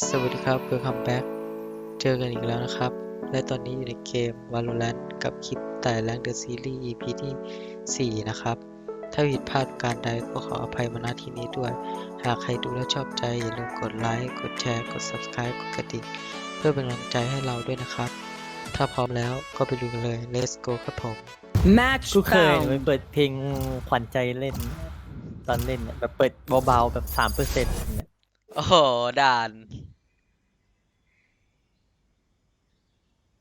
สวัสดีครับ Welcome back เจอกันอีกแล้วนะครับ และตอนนี้อยู่ในเกม Valorant กับคลิปแต่แรงเดอะซีรีส์ EP ที่ 4 นะครับ ถ้าผิดพลาดการใดก็ขออภัยมาณที่นี้ด้วย หากใครดูแล้วชอบใจ อย่าลืมกดไลค์ กดแชร์ กด Subscribe กดกระดิ่งเพื่อเป็นกำลังใจให้เราด้วยนะครับ ถ้าพร้อมแล้วก็ไปลุยกันเลย Let's go ครับผม Match กูเคยไป found. เปิดเพลงขวัญใจเล่น ตอนเล่นเนี่ยแบบเปิดเบาๆแบบสามเปอร์เซ็นต์เนี่ย โอ้โหด่าน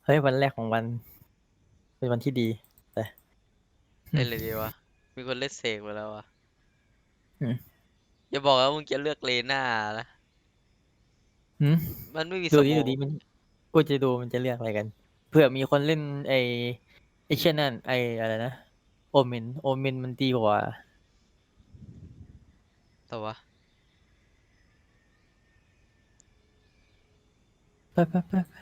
เฮ้ยวันแรกของวัน เป็นวันที่ดีแต่เล่นเลยดีวะ มีคนเล่นเสกมาแล้ววะอืม อย่าบอกว่ามึงจะเลือกเลน่านะ หืมมันไม่มีดูสดิโมดูดิมันกูจะดูมันจะเลือกอะไรกัน เผื่อมีคนเล่นไอไอเช่นนั่นไออะไรนะโอเมนโอเมนมันดีกว่า แต่ว่า ไปไปไปไป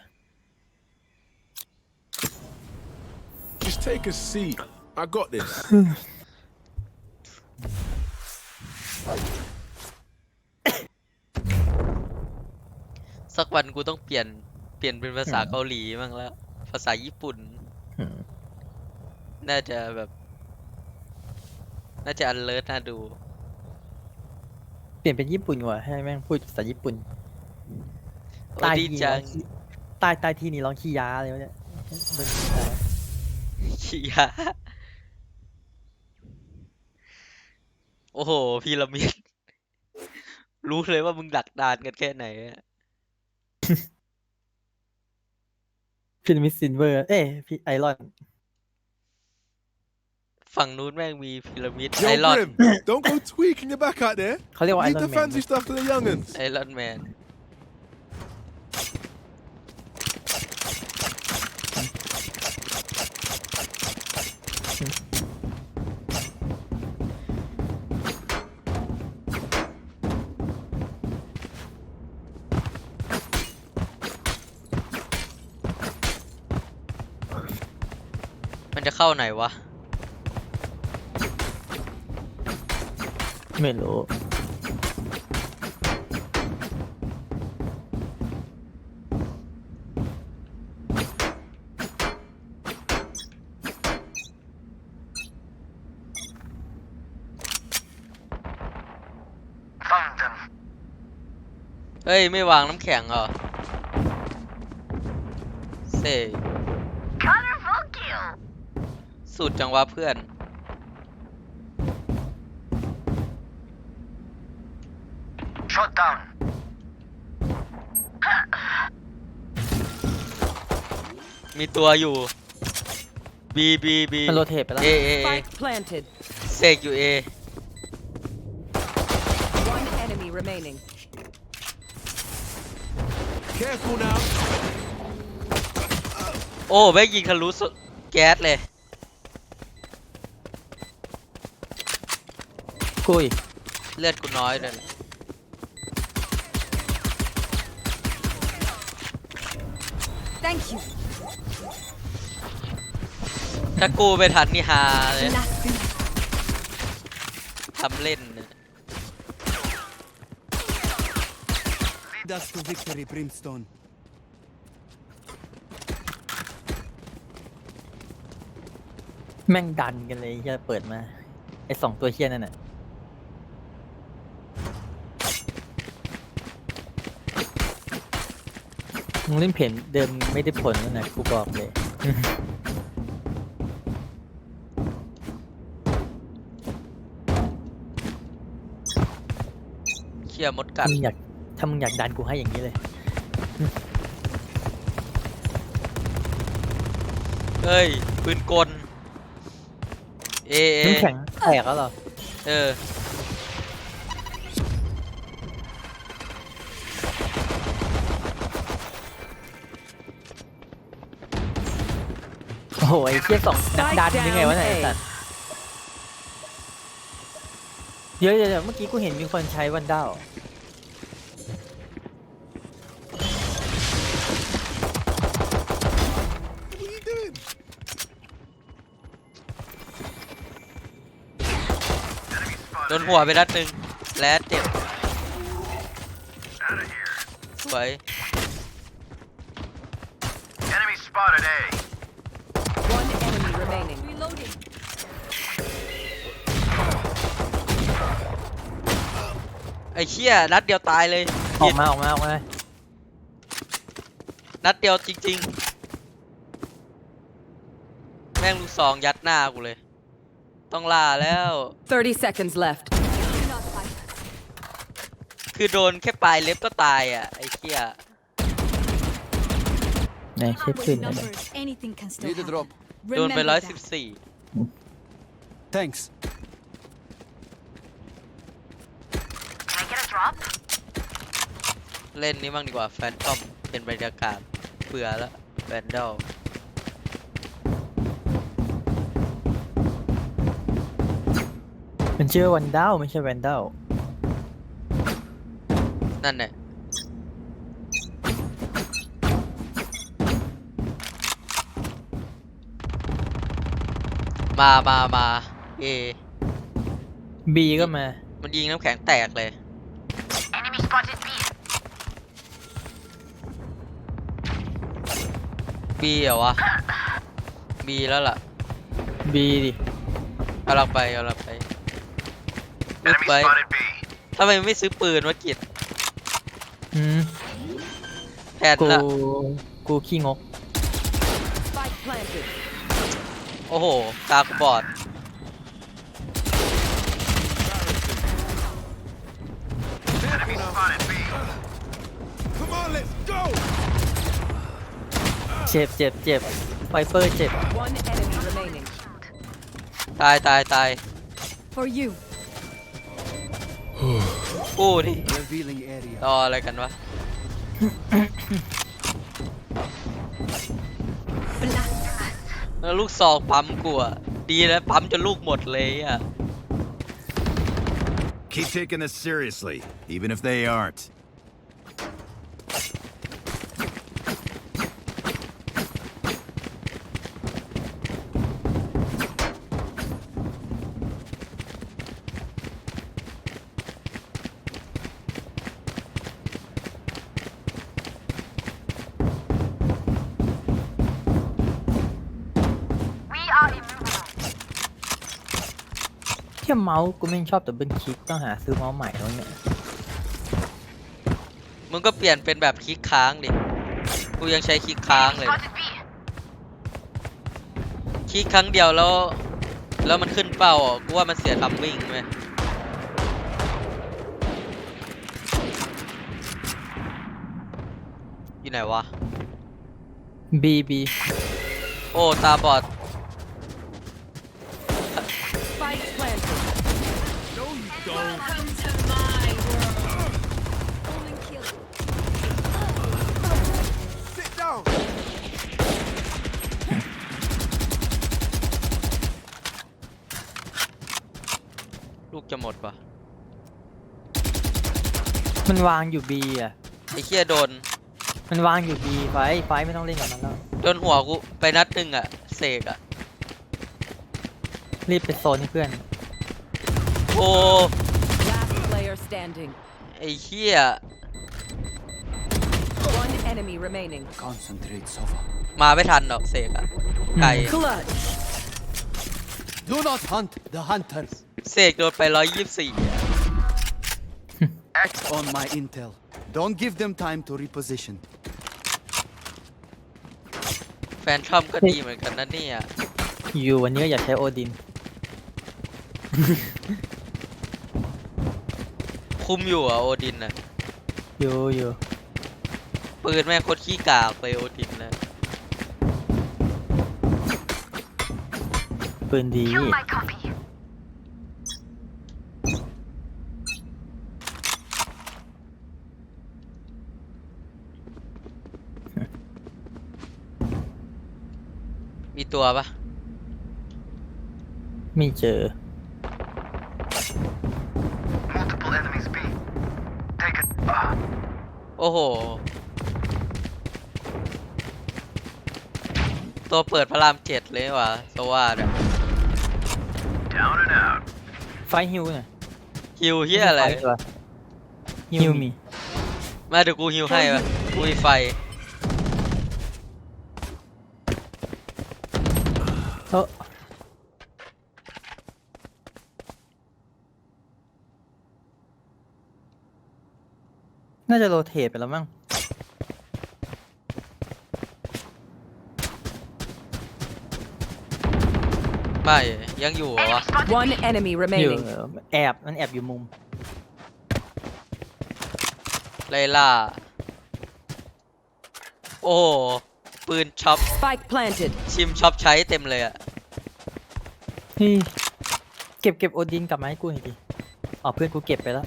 Just take a seat. I got this. สักวันกูต้องเปลี่ยนเปลี่ยนเป็นภาษาเกาหลีบ้างแล้ว ภาษาญี่ปุ่น อืม น่าจะแบบ น่าจะอันเลิศน่าดู เปลี่ยนเป็นญี่ปุ่นว่ะให้แม่งพูดภาษาญี่ปุ่น โอ้ใต้ดีที่จัร้องงขี้ใต้ใต้ที่นี่ร้องขี้ยาเลยวะเนี่ยเป็นภาษาขี้ยาโอ้โหพีระมิดรู้เลยว่ามึงดักดานกันแค่ไหนอะพีระมิดซินเวอร์ เอ้ยพี่ไอรอน ฝั่งนู้นแม่งมีพีระมิด Yo, ไอรอน Grim, don't go tweaking your back out there. เขาเรียกว่าไอ Leave รอ the นแมน fancy stuff to the young'uns. ไอรอนแมน ไหนวะ ไม่รู้ เฮ้ย ไม่วางน้ำแข็งเหรอ เซ่ สุดจังวะเพื่อน Shut down. มีตัวอยู่บีบีบีมันโรเทตไปแล้วเอเอเอ Spike planted. เสกอยู่เอ One enemy remaining. Careful now. โอ้แม่งยิงทะลุสุดแก๊สเลย กุย เลือดกูน้อยเลย Thank you. ถ้ากูไปทันนี่ฮาเลย Nothing. ทำเล่นเนี่ย Lead us to victory, Brimstone. แม่งดันกันเลยเฮียเปิดมา ไอสองตัวเฮียนั่นน่ะ มึงเล่นเพนเดิมไม่ได้ผลแล้วนะกูบอกเลยเขี่ยมดกัถ้าดมึงอยากถ้ามึงอยากดันกูให้อย่างนี้เลย เฮ้ยปืนกล เอเอน้ำแข็งแตกแล้วเหรอ เออ โอ้โหไอ้เฮียสองดัน Spike ดันยังไงวะเนี่ย down ไอ้ A สัตว์เดี๋ยวเดี๋ยวเดี๋ยวเมื่อกี้กูเห็นมีคนใช้วันด้า What are you doing? โดนหัวไปนัดหนึ่งและเจ็บ Switching วย อ้เชี่ยนัดเดียวตายเลยออกมาออกมาออกมานัดเดียวจริง ๆ แม่งลูกซองยัดหน้ากูเลย ต้องล่าแล้ว 30 seconds left. คือโดนแค่ปลายเล็บก็ตายอะไอ้เชี่ยไหนเช็คขึ้นหน่อยดิ Anything can still Need a happen. drop. โดนไป Remember ร้อย that. สิบสี่ Thanks. Can I get a drop? เล่นนี้บ้างดีกว่าแฟนทอมเป็นบรรยากาศเบื่อแล้วแวนดอลมันชื่อวันด้าไม่ใช่แวนด้านั่นแหละมามามาเอบีก็มา มันยิงน้ำแข็งแตกเลย Enemy spotted B. บีเหรอวะบีแล้วล่ะบีดิกำลังไปกำลังไปลึก Enemy ไป spotted B. ทำไมไม่ซื้อปืนวะกิจอืมแทนกูละกูขี้งก Spike planted. โอ้โห ตากูบอด Enemy spotted B. Come on, let's go. เจ็บเจ็บเจ็บไฟเปอร์เจ็บ One enemy remaining. ตายตายตาย For you. กู้ดิ Revealing area. รออะไรกันวะ แล้วลูกซองปั๊มกูอะดีนะปั๊มจนลูกหมดเลยอะ Keep taking this seriously, even if they aren't. แค่ เมาส์กูไม่งชอบแต่เบิลคลิกต้องหาซื้อเมาส์ใหม่แล้วเนี่ย มึงก็เปลี่ยนเป็นแบบคลิกค้างดิ กูยังใช้คลิกค้างเลย คลิกครั้งเดียวแล้ว แล้วมันขึ้นเป้าอะกูว่ามันเสียทัมมิ่งไหมอยู่ไหนวะ บีบี โอ้ ตาบอด จะหมดปะมันวางอยู่บีอะ ไอ้เคียโดน มันวางอยู่บีไฟไฟไม่ต้องเล่นกับมันแล้ว โดนหัวกูไปนัดหนึ่งอะ เสกอะ รีบไปโซนให้เพื่อน โอ้ Last player standing. ไอ้เคีย One enemy remaining. Concentrate, Sova. มาไม่ทันหรอกเสกอะ ไก่ Clutch. Do not hunt the hunters. เสกโดนไปร้อยยี่สิบสี่ Act on my intel. Don't give them time to reposition. แฟนทอมก็ดีเหมือนกันนะเนี่ยอยู่วันนี้ก็อยากใช้โอดิน คุมอยู่อะโอดินอะอยู่อยู่ปืนแม่งโคตรขี้กากเลยโอดินนะปืนดีมี ตัวปะไม่เจอ Multiple enemies B. Take it. Ah. โอ้โห ตัวเปิดพระรามเจ็ดเลยว่ะสว่าเนี่ย Down and out. ไฟฮิวน่ะฮิวเฮียอะไร ฮิวมี มาเดี๋ยวกูฮิวให้ปะกูมีไฟ น่าจะโรเทตไปแล้วมั้ง ไม่ยังอยู่เหรอวะ One enemy อยู่ remaining. เออแอบมันแอบอยู่มุม ไล่ล่า โอ้โหปืนช็อป Spike planted. ชิมช็อปใช้เต็มเลยอะนี่ เก็บเก็บโอดินกลับมาให้กูหน่อยดิอ๋อเพื่อนกูเก็บไปแล้ว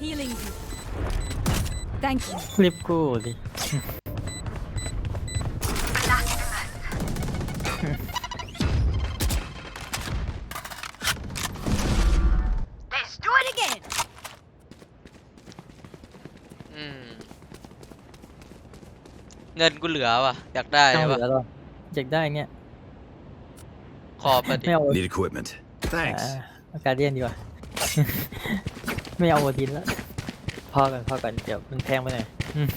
Healing you. Thank you. รีบกู้ดิ Let's do it again. อืม เงินกูเหลือว่ะ อยากได้ต้อใช่งเหปะลือหรออยากได้เนี่ยขอบมาดิไม่เอา Need equipment. อ่า Thanks. เอาการเดียนดีกว่า ไม่เอาโอดินแล้วพอกันพอกันเดี๋ยวมันแพงไปหน่อยอืม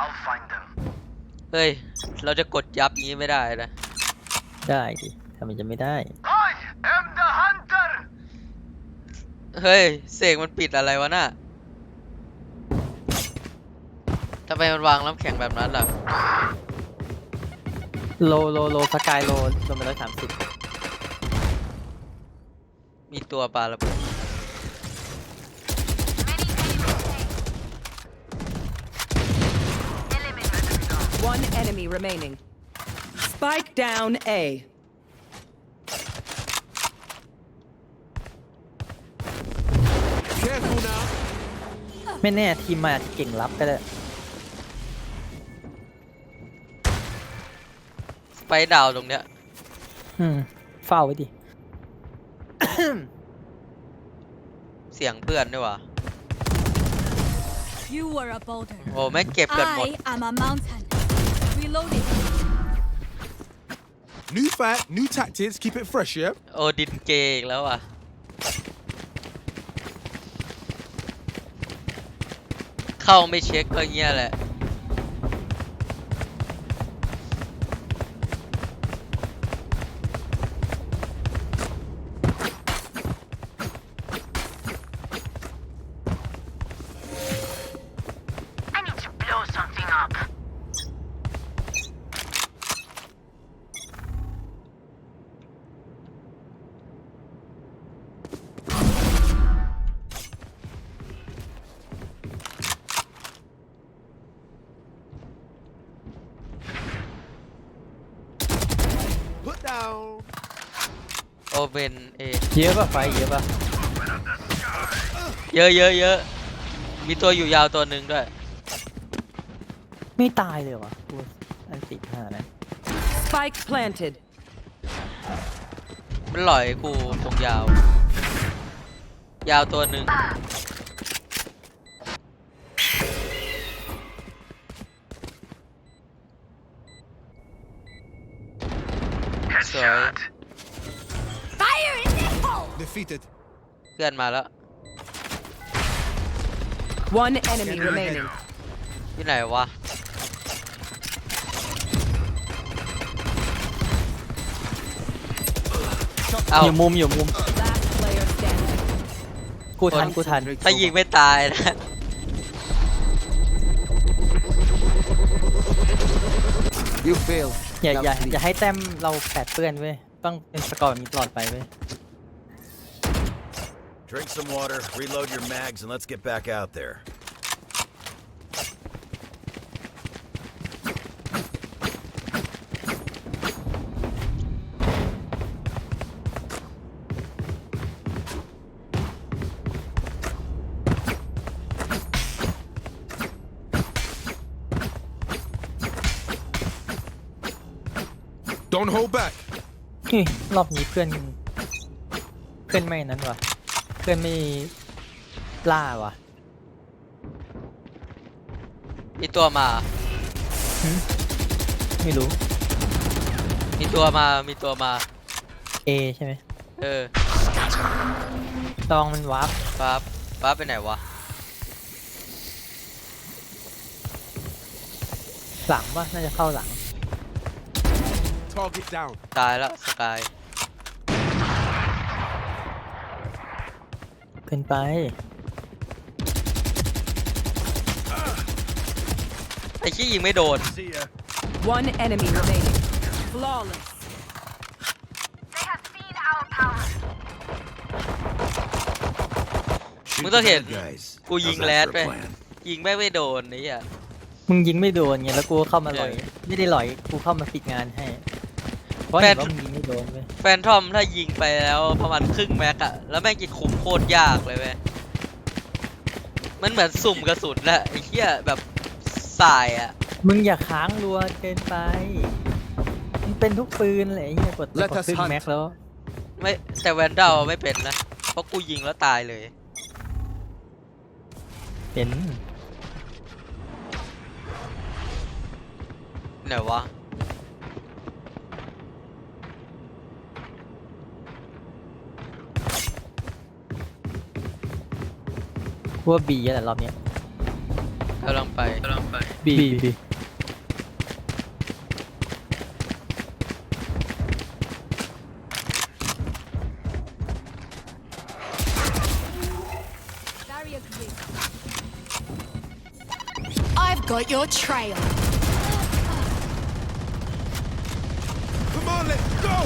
I'll find them. เฮ้ย เราจะกดยับงี้ไม่ได้นะ ได้ดิทำไมจะไม่ได้ I am the hunter. เฮ้ย เสกมันปิดอะไรวะน่ะทำไมมันวางน้ำแข็งแบบนั้นล่ะ โลโลโลสกายโลลงไปร้อยสามสิบ มีตัวปลาระเบิด One enemy remaining. Spike down A. Careful now. ไม่แน่ทีมมาอาจจะเก่งรับก็ได้สไปดาวตรงเนี้ยอืมเฝ้าไว้ดิ เสียงเพื่อนด้วยว่ะ You were a boulder. โอ้แม่งเก็บกันหมด I am a mountain. Reloading. New fight, new tactics. Keep it fresh, yeah? โอดินเกย์อีกแล้วอะ เข้าไม่เช็คก็เงี้ยแหละ ไฟเยอะป่ะเยอะเยอะเยอะมีตัวอยู่ยาวตัวหนึ่งด้วย ไม่ตายเลยเหรอวะกูอันติห้านะ Spike planted. มันหลอยกูตรงยาว ยาวตัวหนึ่งสวย Defeated. เพื่อนมาแล้ว One enemy remaining. ที่ไหนวะ เอาอยู่มุมอยู่มุม Last player standing. กูทันกูทัน ถ้ายิงไม่ตายนะ You fail. อย่าอย่าอย่าให้แต้มเราแปดเปื้อนเว้ยต้องเป็นสกอร์แบบนี้ตลอดไปเว้ย Drink some water, reload your mags, and let's get back out there. Don't hold back. เฮ้ยรอบนี้เพื่อน เพื่อนไม่นั้นว่ะ เพื่อนไม่ล่าวะมีตัวมา ไม่รู้ มีตัวมา มีตัวมาเอใช่ไหมเออตองมันวาร์ปปั๊บปั๊บไปไหนวะ หลังว่าน่าจะเข้าหลัง Target down. ตายแล้วสกาย กินไป ไอ้ขี้ยิงไม่โดน See ya. One enemy remaining. Flawless. They have seen our power. มึงต้องเห็น guys. กูยิง How's แร that ด for ไป a plan? ยิงแม่งไม่โดนนี่อะมึงยิงไม่โดนไงแล้วกูก็เข้ามาเออลอย ไม่ได้ลอย กูเข้ามาปิดงานให้เพ ราะเห็นแฟนว่ามึงยิงไม่โดนเว้ยแฟนทอมถ้ายิงไปแล้วประมาณครึ่งแม็กอะแล้วแม่งจะคุมโคตรยากเลยเว้ยมันเหมือนสุ่มกระสุนแหละไอ้เหี้ยแบบสายอะมึงอย่าค้างรัวเกินไปมันเป็นทุกปืนเลยไอ้เหี้ยกด Let กด us ครึ่ง hunt แม็กแล้ว ไม่แต่แวนดาลไม่เป็นนะเพราะกูยิงแล้วตายเลย เป็น ไหนวะ วกบีแหละรอบเนี้ยกำลังไปกำลังไปบีบี Barrier created. I've got your trail. Come on, let's go.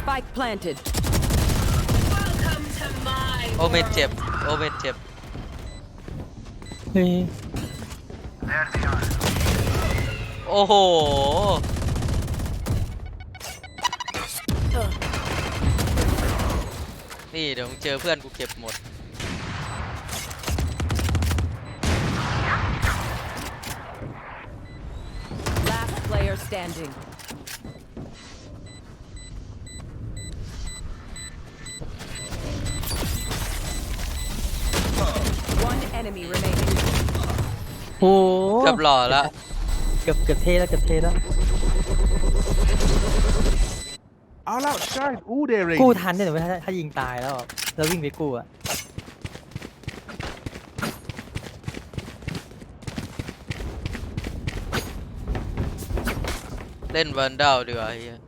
Spike planted. โอเมนเจ็บ โอเมนเจ็บเฮ้ย There they are. โอ้โห นี่เดี๋ยวมึงเจอเพื่อนกูเก็บหมด Last player standing. Enemy remaining. โอ้เกือบหล่อแล้ว เกือบเกือบเท่แล้วเกือบเท่แล้ว I'll outshine all their กู้ aim. ทันเนี่ยถ้าถ้ายิงตายแล้วแล้ววิ่งไปกู้อะเล่นวันดาลดีกว่าไอ้เฮีย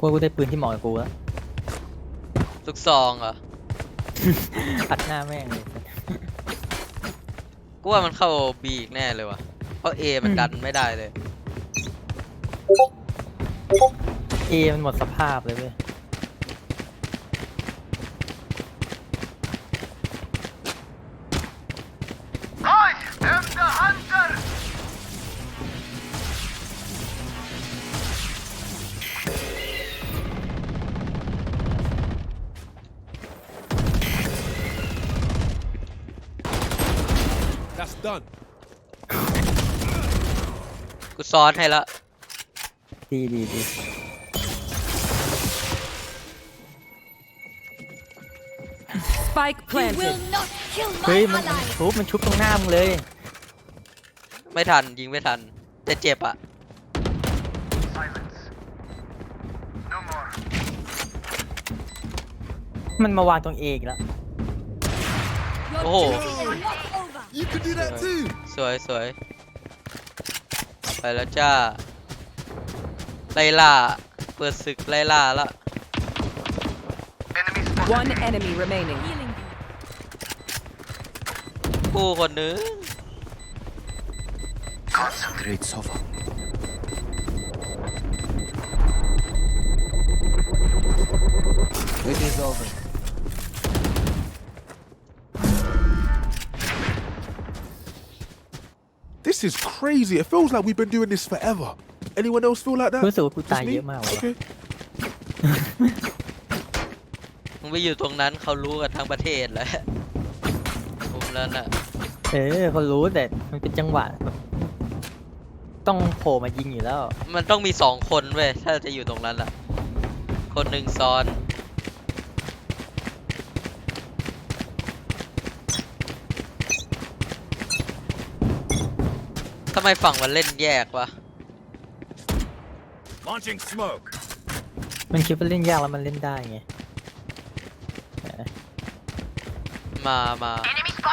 กูกูได้ปืนที่เหมาะกับกูแล้วลูกซองเหรอะ อัดหน้าแม่งเลย กูว่ามันเข้าบีอีกแน่เลยว่ะเพราะเอมันดันไม่ได้เลย เอมันหมดสภาพเลยเว้ย ซ้อนให้ละดีดีดี Spike You planted. will not kill เฮ้ my ยมันมัน ally. ชุบมันชุบตรงหน้ามึงเลย ไม่ทันยิงไม่ทัน แต่เจ็บอะ Silence. No more. มันมาวางตรงเออีกแล้ว Your Oh. duty is not over. You can do that too. สวยสวย ไปแล้วจ้า ไล่ล่า เปิดศึกไล่ล่าละ Enemy spotted. One enemy remaining. Healing you. กูคนนึง Concentrate, Sova. This is crazy. It feels like we've been doing this forever. Anyone else feel like that? รู้สึกว่ากู Just ตาย me? เยอะมากเลย Okay. มึงไปอยู่ตรงนั้นเขารู้กันทั้งประเทศแล้วมุมนั้นอะเออเขารู้แต่มันเป็นจังหวะแบบต้องโผล่มายิงอยู่แล้ว มันต้องมีสองคนเว้ยถ้าจะอยู่ตรงนั้นอะคนหนึ่งซ้อน ทำไมฝั่งมันเล่นแยกวะ Launching smoke. มันคิดว่าเล่นยากแล้วมันเล่นได้ไงมามา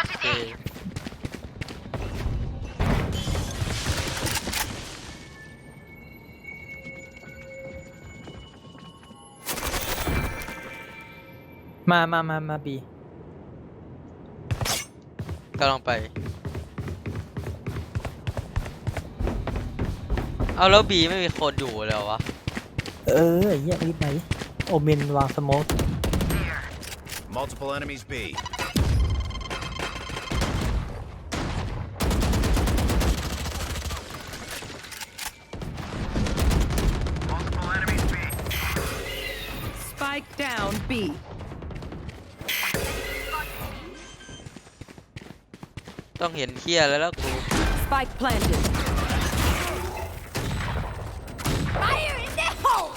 โอเคมามามามาบีก็ลองไป เอาแล้วบีไม่มีคนอยู่เลยวะเออไอ้เหี้ยรีบไปดิโอเมนวางสโมก Multiple enemies B. Multiple enemies B. Spike down B. ต้องเห็นเคียแล้วแล้วกู Spike planted. Fire in the hole!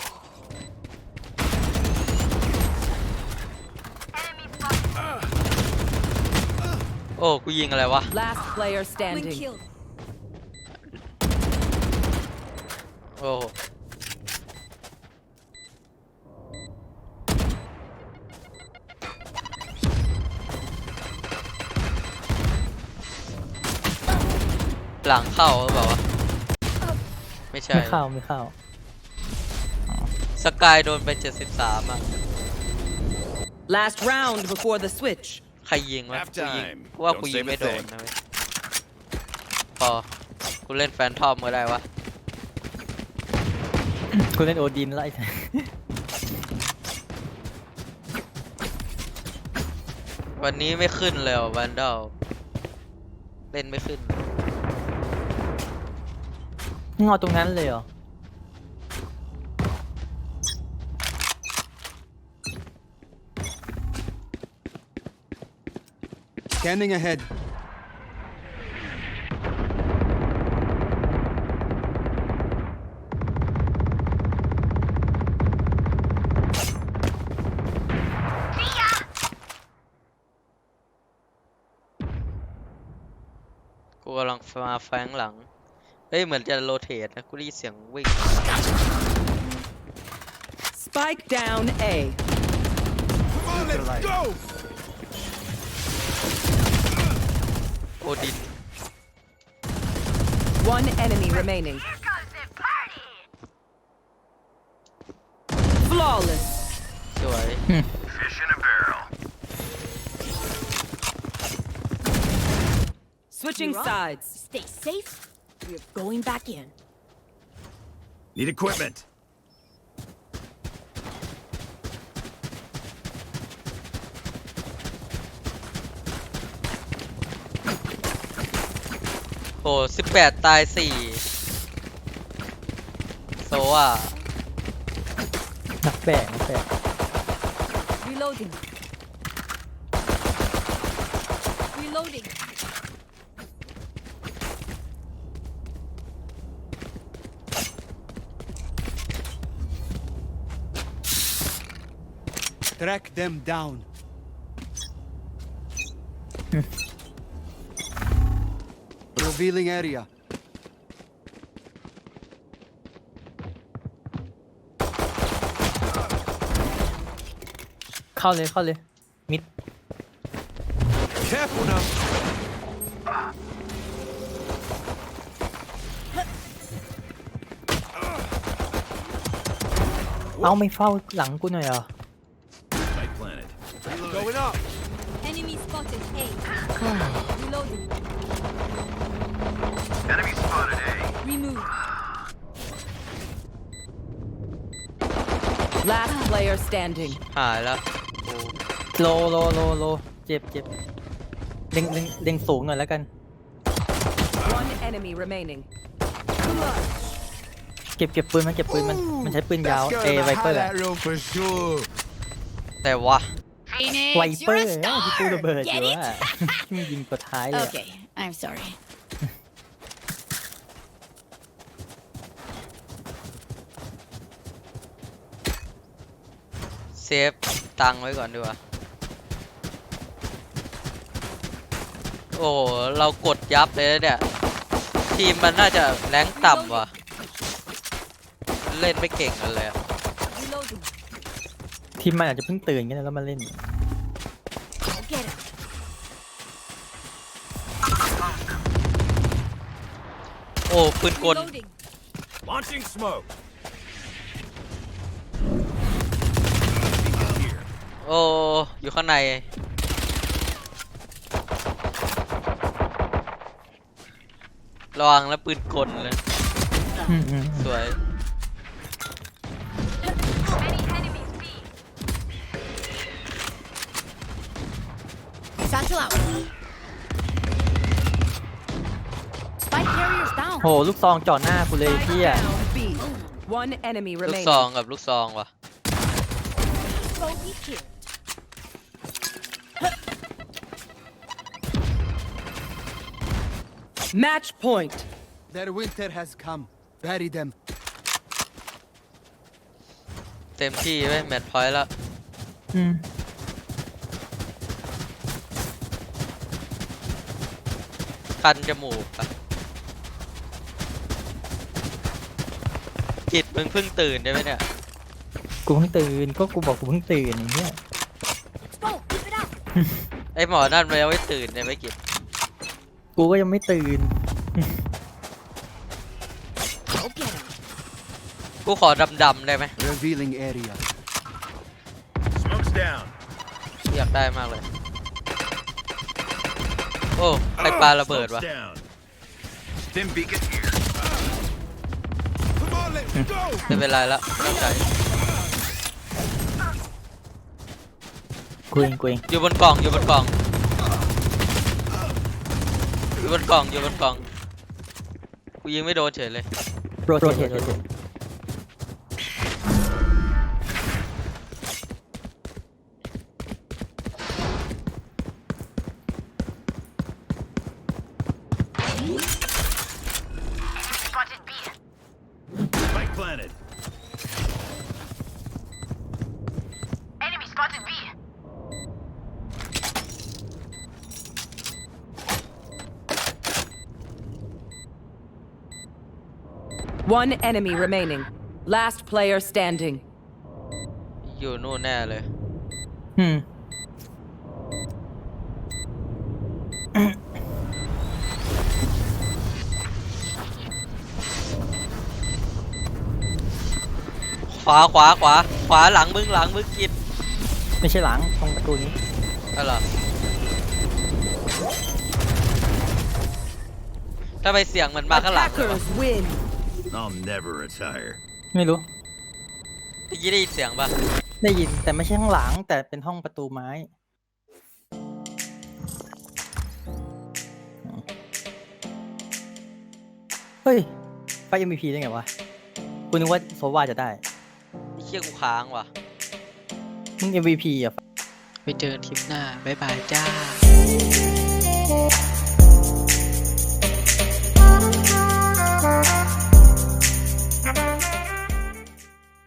โอ้ กูยิงอะไรวะ Last player Wing standing. killed. โอ้หลังเข้าหรือเปล่าวะไม่ใช่ ไม่เข้าไม่เข้าสกายโดนไป 73 อะ Last round before the switch. ใครยิงวะ Half กูยิง time. กูว่า Don't กูยิง save a ไม่โดน thing. นะเว้ยพอกูเล่นแฟนทอมก็ได้วะกูเล่นโอดินแล้วไอ้วันนี้ไม่ขึ้นเลยวันดอลเล่นไม่ขึ้นงอตรงนั้นเลยเหรอ Scanning ahead. กูกำลังมาแฟงหลังเฮ้ยเหมือนจะโรเทตนะกูได้ยินเสียงวิ่ง Spike down A. Come on, let's go! ดิน One enemy remaining. Flawless. สวย Fish in a barrel. Switching You're up. sides. Stay safe. We're going back in. Need equipment. โอ้สิบแปดตายสี่โซอะนักแบกนักแบก Reloading. Reloading. Track them down. ฝ้าหลังกูหน่อยเหรอ Spike planted. Going up. Enemy spotted A. Reloading. Enemy spotted A. Remove. Last player standing. หายแล้วโอ้โลโลโลโลเจ็บเจ็บเล็งเล็งเล็งสูงหน่อยแล้วกัน One enemy remaining. เก็บเก็บปืนมันเก็บปืนมันมันใช้ปืนยาว Let's go เอ to the ไวเปอร์ highlight reel for sure. แต่วะ Phoenix, ไวเปอ you're ร์ a ที่ตู้ระเบิดอ star. ยู่ Get ว่า it? ยิงตัวท้ายเลยอะ Okay, I'm sorry. ซฟตังค์ไว้ก่อนดีกว่า โอ้โหเรากดยับเลยนะเนี่ย ทีมมันน่าจะแรงต่ำว่ะ เล่นไม่เก่งกันเลยอะ Reloading. ทีมมันอาจจะเพิ่งตื่นกันแล้วมาเล่น I'll get him. โอ้ปืนกล Reloading. Launching smoke. โอ้ อยู่ข้างใน ระวังแล้วปืนกลเลย อืมอืมสวย Satchel out. Spike carriers down. โห ลูกซองจ่อหน้ากูเลย Spike เที่ย down B. One enemy ลูก remaining. ซองกับลูกซองว่ะ Match point. Their winter has come. Bury them. เต็มที่ไว้แมตช์พอยต์แล้ว อืม คันจมูกอะกิดมึงเพิ่งตื่นได้ไหมเนี่ย กูเพิ่งตื่น ก็กูบอกกูเพิ่งตื่นอย่างเงี้ย Smoke. Keep it out. ไอหมอนั่นมันยังไม่ตื่นเลยไม่กิด กูก็ยังไม่ตื่น I'll get him. กูขอดำๆได้ไหม Revealing area. Smoke's down. อยากได้มากเลย โอ้ ใครปาระเบิด Smoke's วะ down. Stim beacon here. Come on, let's go. ไม่เป็นไรละไม่ต้องใจกูเองกูเองอยู่บนกล่องอยู่บนกล่อง อยู่บนกล่องอยู่บนกล่อง กูยิงไม่โดนเฉยเลยโรเทคโรเทค One enemy remaining. Last player standing. อยู่นู่นแน่เลย อืม ขวาขวาขวา ขวาหลังมึงหลังมึงกินไม่ใช่หลังตรงประตูนี้อะไรอถ้าไปเสียงมันมาข้างหลังเลยวะ Attackers win. I'll never retire. ไม่รู้ เมื่อกี้ได้ยินเสียงปะได้ยินแต่ไม่ใช่ข้างหลัง แต่เป็นห้องประตูไม้ เฮ้ย ไป MVP ได้ไงวะกูนึกว่าโซวาจะได้ ไอ้เชี่ยกูค้างว่ะ มึง MVP อะ ไปเจอกันทริปหน้า บ๊ายบายจ้า